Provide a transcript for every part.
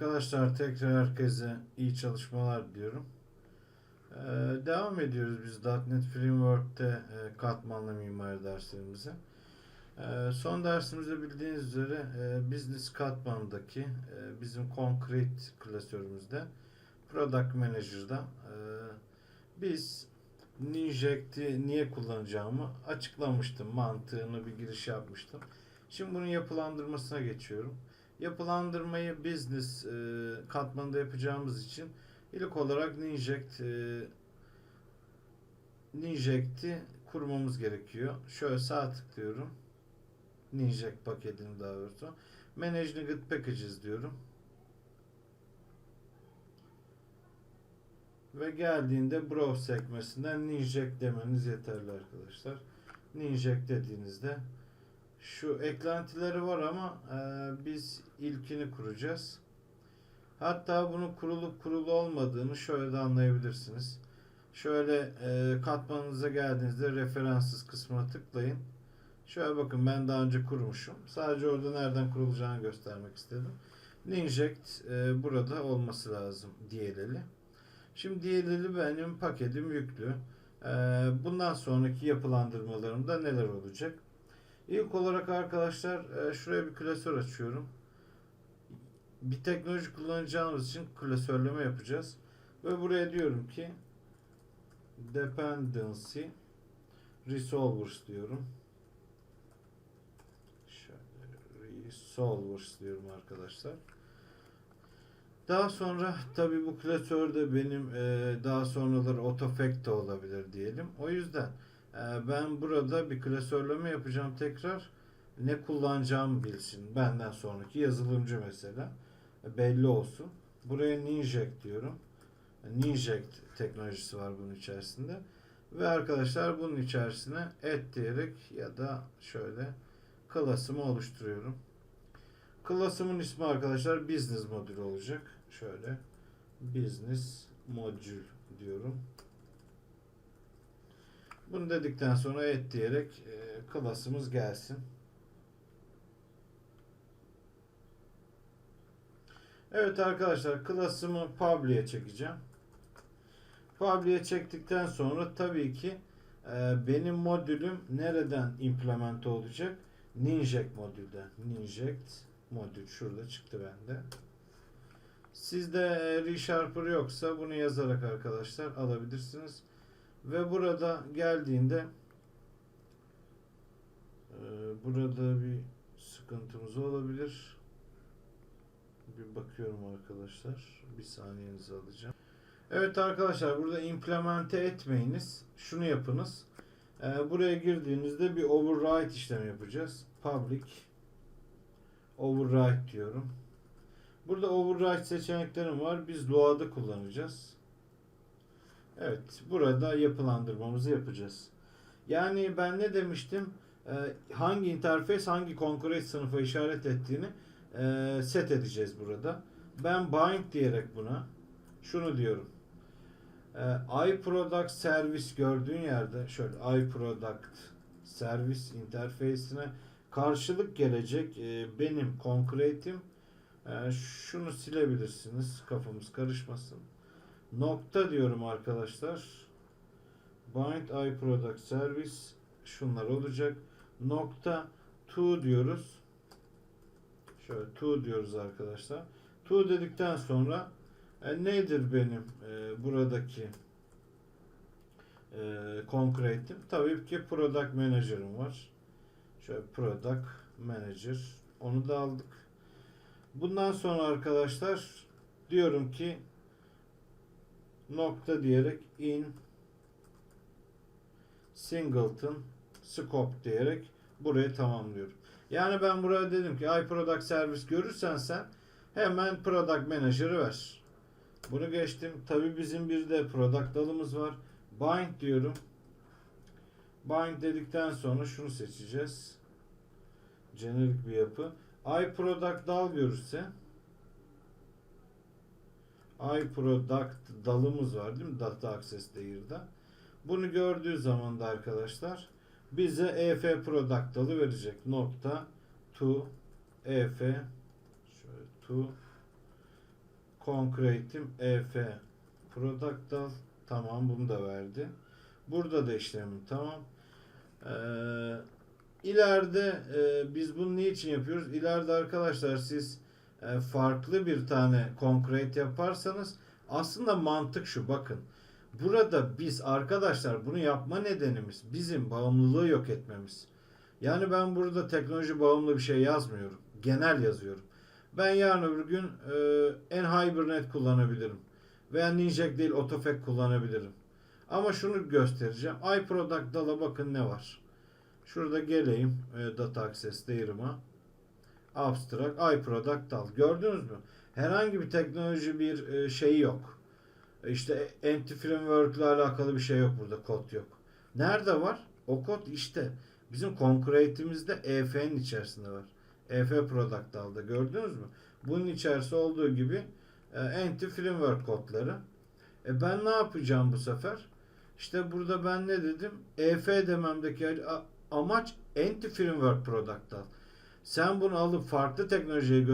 Arkadaşlar tekrar herkese iyi çalışmalar diliyorum. Ee, devam ediyoruz biz .NET Framework'te e, katmanlı mimari derslerimize. Ee, son dersimizde bildiğiniz üzere e, Business katmanındaki e, bizim Concrete klasörümüzde Product Manager'da e, biz Ninject'i niye kullanacağımı açıklamıştım. Mantığını bir giriş yapmıştım. Şimdi bunun yapılandırmasına geçiyorum. Yapılandırmayı business e, katmanında yapacağımız için ilk olarak Ninject e, Ninject'i kurmamız gerekiyor. Şöyle sağ tıklıyorum. Ninject paketini daha doğrusu. Manage Nugget Packages diyorum. Ve geldiğinde Browse sekmesinden Ninject demeniz yeterli arkadaşlar. Ninject dediğinizde şu eklentileri var ama e, biz ilkini kuracağız. Hatta bunun kurulup kurulu olmadığını şöyle de anlayabilirsiniz. Şöyle e, katmanınıza geldiğinizde referanssız kısmına tıklayın. Şöyle bakın ben daha önce kurmuşum. Sadece orada nereden kurulacağını göstermek istedim. Ninject e, burada olması lazım DLL'i. Şimdi DLL'i benim paketim yüklü. E, bundan sonraki yapılandırmalarımda neler olacak? İlk olarak arkadaşlar e, şuraya bir klasör açıyorum. Bir teknoloji kullanacağımız için klasörleme yapacağız. Ve buraya diyorum ki dependency resolvers diyorum. Şöyle resolvers diyorum arkadaşlar. Daha sonra tabi bu klasörde benim e, daha sonraları autofact da olabilir diyelim. O yüzden ben burada bir klasörleme yapacağım tekrar. Ne kullanacağımı bilsin. Benden sonraki yazılımcı mesela. Belli olsun. Buraya Ninject diyorum. Ninject teknolojisi var bunun içerisinde. Ve arkadaşlar bunun içerisine add diyerek ya da şöyle klasımı oluşturuyorum. Klasımın ismi arkadaşlar business modül olacak. Şöyle business modül diyorum. Bunu dedikten sonra et diyerek e, klasımız gelsin. Evet arkadaşlar klasımı public'e çekeceğim. Public'e çektikten sonra tabii ki e, benim modülüm nereden implement olacak? Ninject modülden. Ninject modül şurada çıktı bende. Sizde e, ReSharper yoksa bunu yazarak arkadaşlar alabilirsiniz. Ve burada geldiğinde e, burada bir sıkıntımız olabilir. Bir bakıyorum arkadaşlar. Bir saniyenizi alacağım. Evet arkadaşlar burada implemente etmeyiniz. Şunu yapınız. E, buraya girdiğinizde bir override işlemi yapacağız. Public override diyorum. Burada override seçeneklerim var. Biz Loa'da kullanacağız. Evet, burada yapılandırmamızı yapacağız. Yani ben ne demiştim? Ee, hangi interface hangi concurrent sınıfa işaret ettiğini e, set edeceğiz burada. Ben bind diyerek buna şunu diyorum. Ee, iProduct service gördüğün yerde şöyle iProduct service interface'ine karşılık gelecek e, benim concrete'im e, şunu silebilirsiniz kafamız karışmasın. Nokta diyorum arkadaşlar. Bind iProduct Service şunlar olacak. Nokta to diyoruz. Şöyle to diyoruz arkadaşlar. To dedikten sonra e, nedir benim e, buradaki e, concrete'im? Tabii ki Product Manager'ım var. Şöyle Product Manager. Onu da aldık. Bundan sonra arkadaşlar diyorum ki nokta diyerek in singleton scope diyerek burayı tamamlıyorum. Yani ben buraya dedim ki iProduct Service görürsen sen hemen Product Manager'ı ver. Bunu geçtim. Tabi bizim bir de product dalımız var. Bind diyorum. Bind dedikten sonra şunu seçeceğiz. Jenerik bir yapı. iProduct dal görürse iProduct dalımız var değil mi? Data Access Layer'da. Bunu gördüğü zaman da arkadaşlar bize EF Product dalı verecek. Nokta to EF şöyle to Concrete'im EF product al. Tamam bunu da verdi. Burada da işlemim tamam. Ee, ileride e, biz bunu niçin yapıyoruz? İleride arkadaşlar siz farklı bir tane concrete yaparsanız aslında mantık şu bakın. Burada biz arkadaşlar bunu yapma nedenimiz bizim bağımlılığı yok etmemiz. Yani ben burada teknoloji bağımlı bir şey yazmıyorum. Genel yazıyorum. Ben yarın öbür gün e, Hibernate kullanabilirim. Veya Ninjak değil Autofac kullanabilirim. Ama şunu göstereceğim. iProduct dala bakın ne var. Şurada geleyim e, Data Access Layer'ıma. Abstract iProduct dal. Gördünüz mü? Herhangi bir teknoloji bir e, şeyi yok. E, İşte anti-framework ile alakalı bir şey yok burada. Kod yok. Nerede var? O kod işte bizim Concrete'imizde EF'nin içerisinde var. EF Product dalda gördünüz mü? Bunun içerisinde olduğu gibi e, anti-framework kodları. E ben ne yapacağım bu sefer? İşte burada ben ne dedim? EF dememdeki amaç anti-framework product dal. Sen bunu alıp farklı teknolojiye e,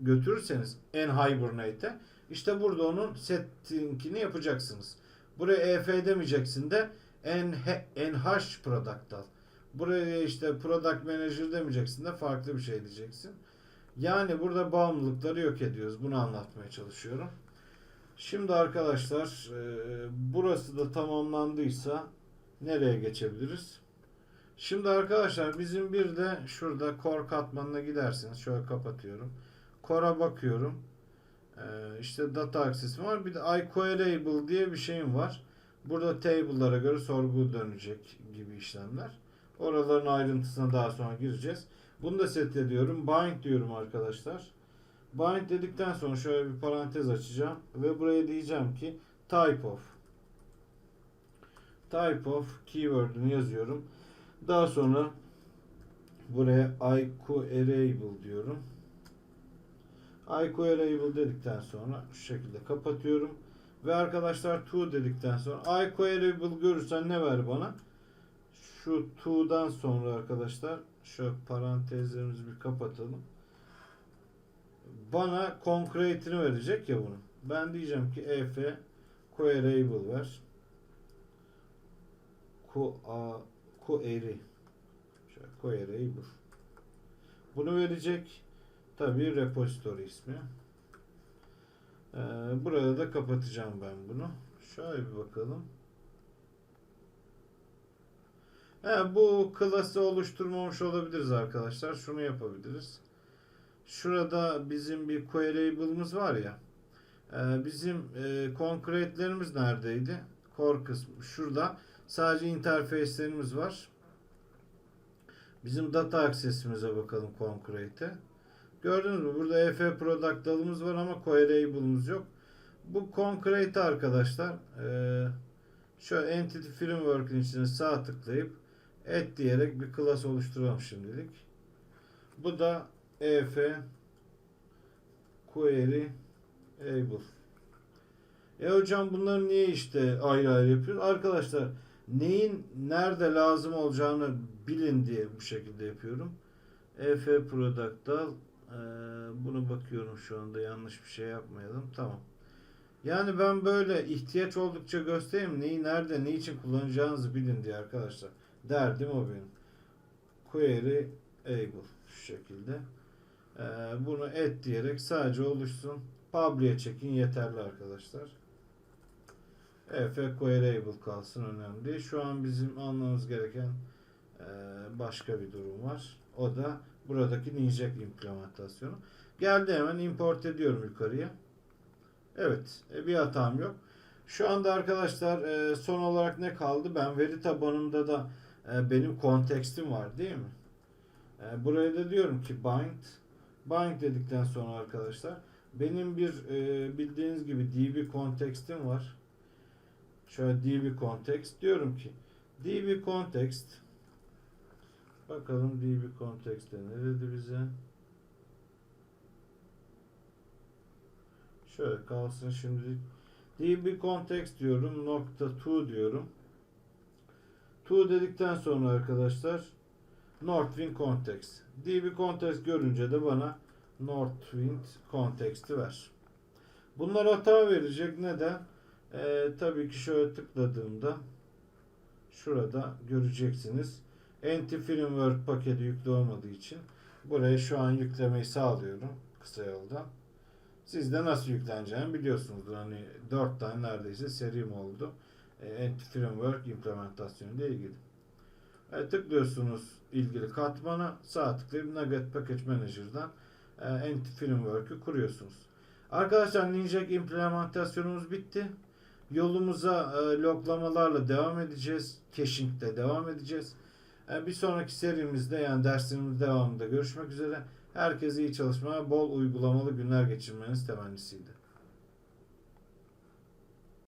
götürürseniz en Hibernate'e işte burada onun settingini yapacaksınız. Buraya EF demeyeceksin de NH product al. Buraya işte product manager demeyeceksin de farklı bir şey diyeceksin. Yani burada bağımlılıkları yok ediyoruz. Bunu anlatmaya çalışıyorum. Şimdi arkadaşlar e, burası da tamamlandıysa nereye geçebiliriz? Şimdi arkadaşlar bizim bir de şurada core katmanına gidersiniz. Şöyle kapatıyorum. Core'a bakıyorum. Ee, işte data access var. Bir de iQueryable diye bir şeyim var. Burada table'lara göre sorgu dönecek gibi işlemler. Oraların ayrıntısına daha sonra gireceğiz. Bunu da set ediyorum. Bind diyorum arkadaşlar. Bind dedikten sonra şöyle bir parantez açacağım. Ve buraya diyeceğim ki type of type of keyword'ünü yazıyorum. Daha sonra buraya iQueryable diyorum. iQueryable dedikten sonra şu şekilde kapatıyorum. Ve arkadaşlar to dedikten sonra iQueryable görürsen ne ver bana? Şu to'dan sonra arkadaşlar şu parantezlerimizi bir kapatalım. Bana concrete'ini verecek ya bunu. Ben diyeceğim ki ef queryable ver. A query. Şöyle queryable. Bunu verecek. Tabii repository ismi. Ee, burada da kapatacağım ben bunu. Şöyle bir bakalım. He, bu klası oluşturmamış olabiliriz arkadaşlar. Şunu yapabiliriz. Şurada bizim bir queryable'ımız var ya. Ee, bizim e, concrete'lerimiz neredeydi? Core kısmı. Şurada sadece interface'lerimiz var. Bizim data access'imize bakalım concrete'e. Gördünüz mü? Burada EF product dalımız var ama queryable'ımız yok. Bu concrete arkadaşlar e, şöyle entity framework'ın içine sağ tıklayıp et diyerek bir class oluşturalım şimdilik. Bu da EF query able. E hocam bunları niye işte ayrı ayrı yapıyoruz? Arkadaşlar neyin nerede lazım olacağını bilin diye bu şekilde yapıyorum. EF product dal ee, bunu bakıyorum şu anda yanlış bir şey yapmayalım. Tamam. Yani ben böyle ihtiyaç oldukça göstereyim neyi nerede ne için kullanacağınızı bilin diye arkadaşlar. Derdim o benim. Query able şu şekilde. Ee, bunu et diyerek sadece oluşsun. Public'e çekin yeterli arkadaşlar. EF queryable kalsın önemli. Şu an bizim anlamamız gereken e, başka bir durum var. O da buradaki Ninjak implementasyonu. Geldi hemen import ediyorum yukarıya. Evet. e, Bir hatam yok. Şu anda arkadaşlar e, son olarak ne kaldı? Ben veri tabanında da benim kontekstim var değil mi? Buraya da diyorum ki bind. Bind dedikten sonra arkadaşlar benim bir bildiğiniz gibi db kontekstim var. Şöyle db context diyorum ki db context Bakalım db context'te ne dedi bize? Şöyle kalsın şimdi. db context diyorum. Nokta to diyorum. To dedikten sonra arkadaşlar Northwind context. db context görünce de bana Northwind context'i ver. Bunlar hata verecek. Neden? Ee, tabii ki şöyle tıkladığımda şurada göreceksiniz. Anti Firmware paketi yüklü olmadığı için buraya şu an yüklemeyi sağlıyorum kısa yoldan. Siz de nasıl yükleneceğini biliyorsunuzdur. Hani 4 tane neredeyse serim oldu. E, Anti Firmware implementasyonu ile ilgili. E, tıklıyorsunuz ilgili katmana sağ tıklayıp Nugget Package Manager'dan e, Anti Firmware'ı kuruyorsunuz. Arkadaşlar Ninjak implementasyonumuz bitti. Yolumuza e, loglamalarla devam edeceğiz. Caching'de devam edeceğiz. E, bir sonraki serimizde yani derslerimiz devamında görüşmek üzere. Herkese iyi çalışmalar, bol uygulamalı günler geçirmeniz temennisiydi.